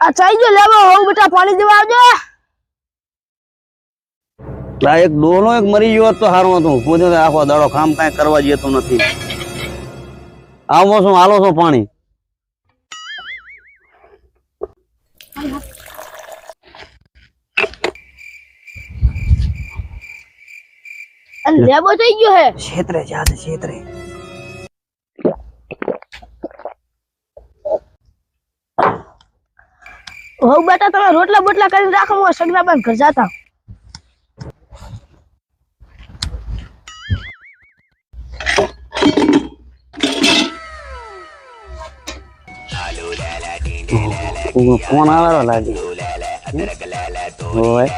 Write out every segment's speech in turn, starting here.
આ જો લેવો હોઉં બેટા પાણી દેવા આવજો. આ એક ડોલો એક મરી ગયો તો સારું હતું. પોતે આખો દાડો કામ કાંઈ કરવા જતો નથી. આવો શું હાલો છો પાણી. લેવો થઈ ગયો હે. ક્ષેત્રે જાતે ક્ષેત્રે હોવ બેટા તમે રોટલા બોટલા કરીને રાખો, હું સગના બંધ ઘર જાતા ફોન આવેલો લાગે. હોય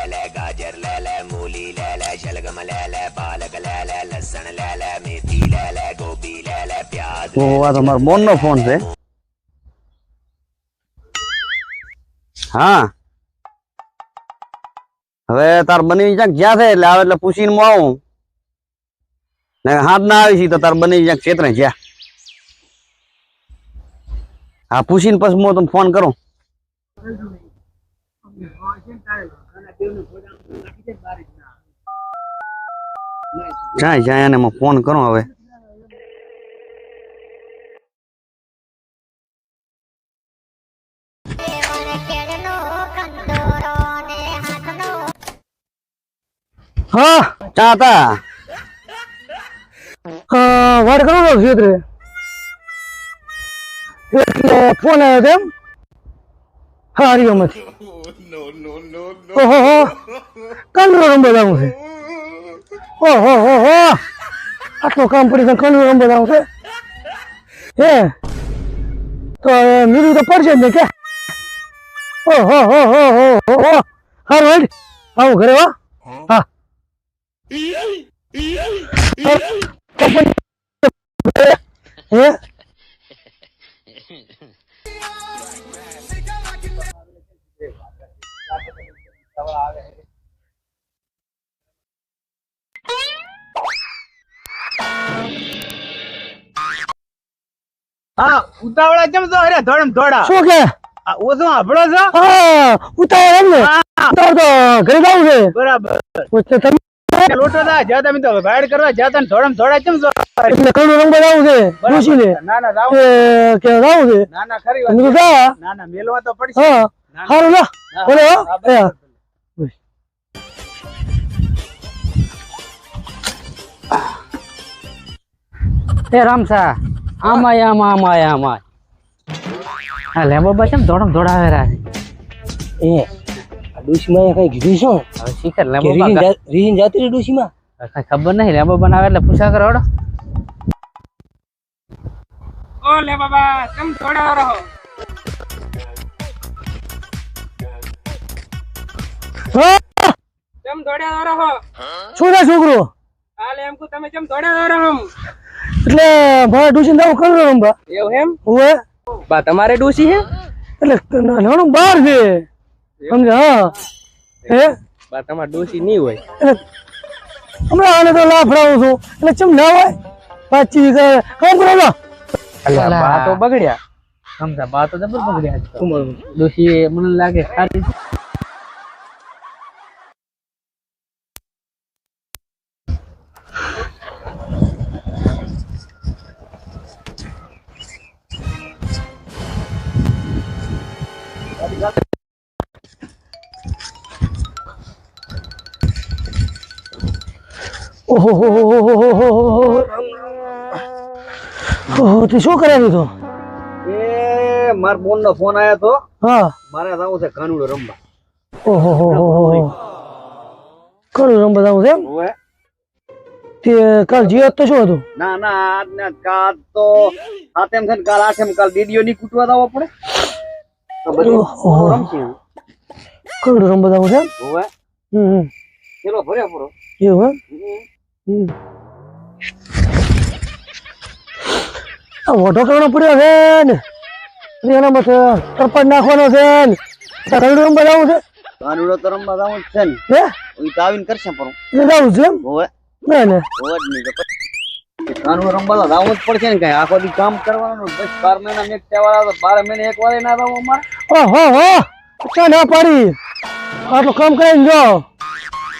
ઓહો આ તો મારો બોન નો ફોન છે. હા. હવે તાર બની ક્યાંક જ્યાં છે એટલે આવે એટલે પૂછીને હું આવું. ને હાથ ના આવી છે તો તાર બની ક્યાંક ક્ષેત્રે જ્યાં. હા, પૂછીને પછી હું તમને ફોન કરું. જાય જાય અને ફોન કરું હવે? હા ચા હતા વાડ કરો છો ક્ષેત્રે? એટલે ફોન આવ્યો તેમ હા હરિઓમાંથી ઓહો, હો. રંબો લાવું છે. ઓહો, હો હો. આટલો કામ પડી છે કંદરો રંબો લાવું છે. હે? તો મીરું તો પડશે જ ને કે? ઓહો, હો હો હો હો હારું હેડ આવું ઘરે વા હા. હે ઉતાવળા કેમ છો? અરે ધોડમ ધોડા શું કે? આ ઓ શું સાંભળો છો? હા ઉતાવળ એમ ને? ઉતાવળ તો ઘરે જવું છે. બરાબર. એટલે તમે લોટો દા જ્યાં તમે તો વાડ કરવા જ્યાં તમે ધોડમ ધોડા કેમ એટલે કણું રંગ જવું છે ડોશીને ના. ના જાવ કે કે છે? ના ના ખરી વાત. ના ના મેલવા તો પડશે. હા સારું લો. બોલો એ રામસા આમાય આમાં આમાય આમાય. હા લે બાબા ધોડમ ધોડાવે રા એ ડોશીમાં કઈ કીધું શું? હવે શીખર લે કે રીન રીન જાતી રહી ડોશીમાં? કઈ ખબર નહીં લે બનાવે એટલે પૂછા કરો હડો. ઓ લે બાબા કેમ થોડા રહો? કેમ છોકરો? હાલે એમ કે તમે કેમ ધોડ્યા રહો એટલે ભાઈ ડોશી રંબા એવું એમ? હવે બા તમારે ડોસી હે? એટલે લેવાનું બહાર છે. સમજે હે. બા તમારે ડોસી નહીં હોય. હમણાં આને તો લાફડાવું છું. એટલે ચમ ના હોય? પાછી કામ કરો ના? અલ્યા, બા. તો બગડ્યા. સમજા બા તો જબર બગડ્યા આજ તો. મને લાગે સારી ઓહો હો હો હો હો હો હો હો. તે શું કરે તો? એ માર બોન નો ફોન આવ્યો તો. હા. મારે જવું છે કાનુડો રમવા. ઓહો હો હો હો હો કરું રમ છે એમ? તે કાલ જીઓ તો શું હતું? ના ના આજ ને આજ કાલ તો સાતેમ છે કાલ આઠેમ કાલ દીદીઓ ની કૂટવા દાવો પડે. તો બધું કરું છે એમ? હમ. પેલો ભર્યો પૂરો. એવું એમ? મોટો કરવાનો પડ્યો છે ને? એના માટે ટરપાટ નાખવાનો છે ને? રમ છે? કાનુડો તો રમવા જ છે ને. હે? ઈ કરશે પણ. બજાવું છે હવે. ના ના. હવે જ નહીં રાવું પડશે ને કઈ. આખો દી કામ કરવાનું દસ બાર મહિના એક તહેવાર તો બાર મહિને એક વાર ના રહું અમારે. ઓહો હો. ના પાડી. આટલું કામ કરીને જાઓ.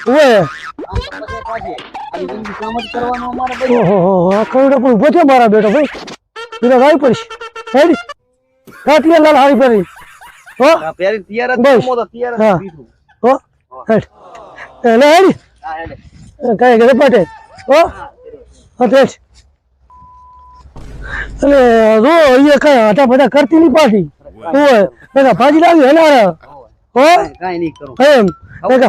ઓએ બધું. ઓહો કરોડા પણ ઊભો મારા બેટો ભાઈ. ગાય પડીશ. હેડી. કાટિયા લાલ હારી પડી હો. પહેરી તૈયાર જ. તૈયાર જ. બીજું. હો. હેડ. એટલે હેડી. હા, હેડે. પાટે. હો. હા તે જ. એટલે જો અહીંયા કઈ ફટા કરતી નહીં પાછી ઓય એના ભાજી લાવી હલારે હો? કાંઈ- નહીં કરું. એમ?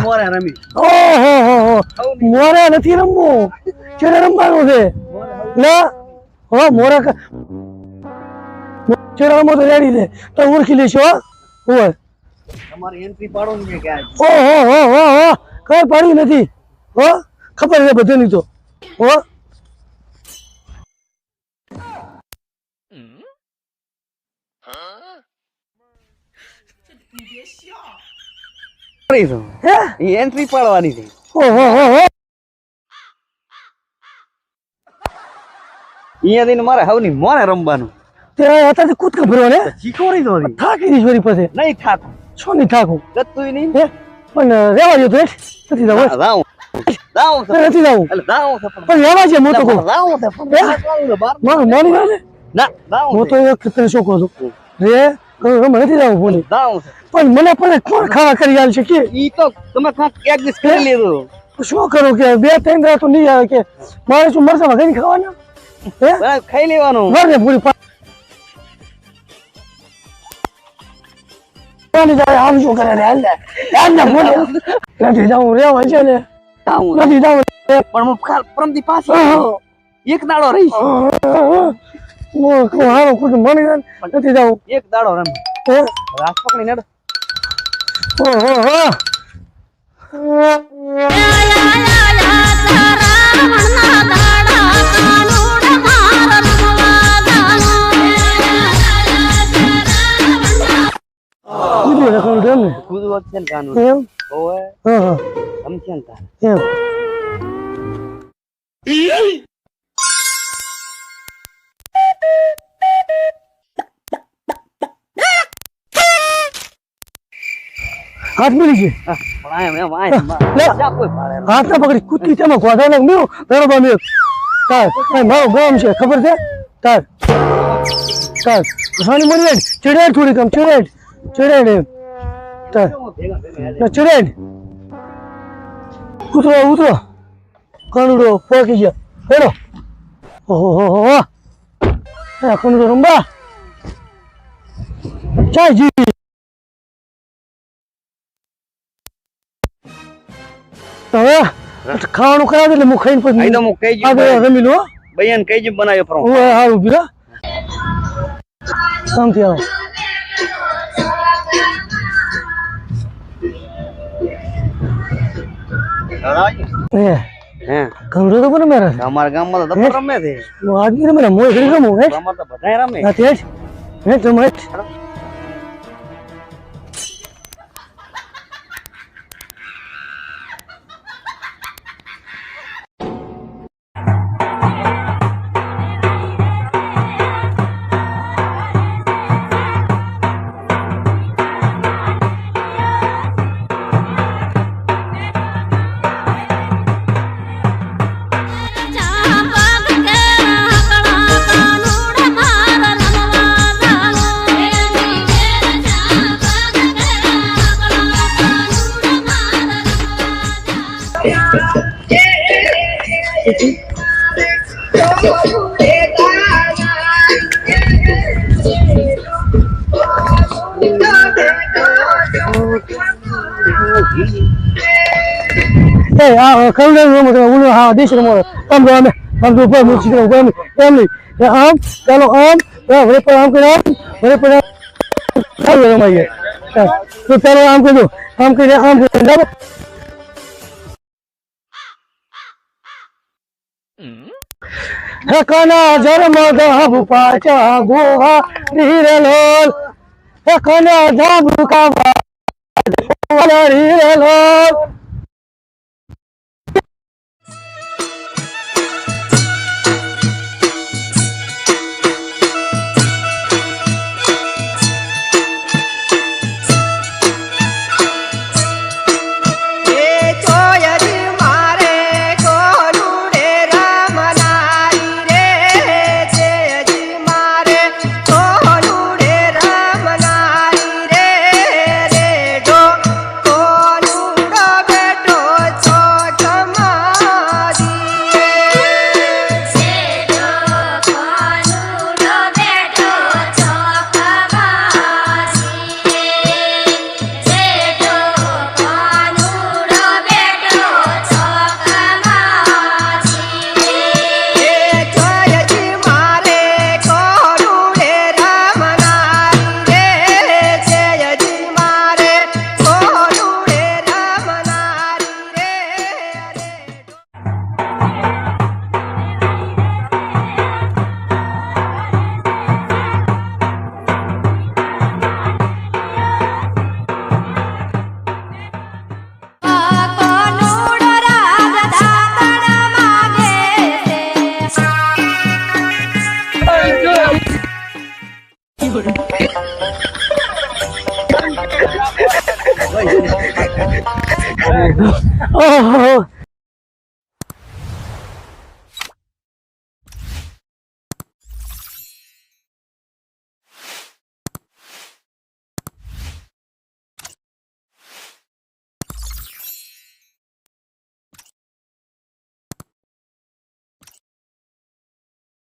મોરે રમી. ઓહો હો હો મોરે નથી રમવું. ચેડે રમવાનું છે. ના હો મોરે ચેડે રમવો તો રેડી દે તો ઓળખી લેશો હો. તમારી એન્ટ્રી પાડો ને કે ઓહો હો હો હો કઈ પાડી નથી. હો? ખબર છે નહીં તો. હો? કરીશું. હે? ઈ એન્ટ્રી પાડવાની છે ઓહો હો? હો અહીંયા જઈને મારે હવની મોને રમવાનું. તે અત્યારથી કૂદકા ભરવાને શીખવાડી દો થાકી ની છોરી પાસે નહીં થાક. છો નહીં થાકું? ગતું નહીં. પણ રેવા જો તો નથી જવું જાઉં. જાઉં નથી જવું. જાઉં પણ. પણ રેવા છે હું તો જાઉં છે પણ. હે? જાઉં છે બહાર. મારું માની વાત ના હું તો. એક તને શું કહું છું? રે? કહું રમવા નથી જવું બોલી પણ મને પણ કોણ ખાવા કરી આલ છે કે? ઈ તો તમે કાંઈક એડજસ્ટ કરી લીધું. શું કરું કે બે ત્રણ રાત નહીં આવે કે? મારે શું મરસા વગર ખાવાના? હે? ખાઈ લેવાનું. મારે પૂરી પાણી જાય આમ શું કરે ને હાલ હાલ ને બોલે. નથી જવું રેવા છે ને. જાઉં નથી જવું. પણ હું પરમદી પાછી એક દાડો રહીશ. હારો ખુદ મળી જાય ને? નથી જાવ. એક દાડો રમ. હે? રાસ પકડી નડ. ઓ હો હો. કૂદવા છે ને કાનૂન એમ? ઓવે હા હા. સમજે ને તારે. એમ. હાથ મળી નહીં. હાથ ના પકડી. કૂદકી તેમાં ગોધા નાખ. તાર મારું ગામ છે ખબર છે? તાર તાર. સાની મળી ચડેડ થોડીક આમ ચડેડ ચડેડ એમ. તાર. ભેગા ભેગા હેડે. ના ચડેડ ઉતરો ઉતરો. કણુડો પોકી ગયા. હેડો. ઓહો હો હો રંબા ચાય જી તો હવે? ખાવાનું કરાવે એટલે હું ખાઈને પછી તો હું કહી આગળ રમી લો બૈયાને કહી જ બનાવ્યો ફરો હું હારું બીરા શાંતિ આવો. હે કનુડો તો પણ મેરા અમારા ગામમાં તો દફતર રમે છે. હું આદમી રમે મોય ઘડી રમું હે ગામમાં તો બધાય રમે. ના તે હે તમે આમ એ વરે પર આમ કરે, આમ વરે પર આમ. ચાલો, રમાઈએ. ચાલ. તો ચાલો, આમ કરજો આમ કરીને આમ કરીને બરાબર? હે হেকনা জন্মদ পাচা গুহা রিরলোল হেকনা ধাবুকা রিরলোল કના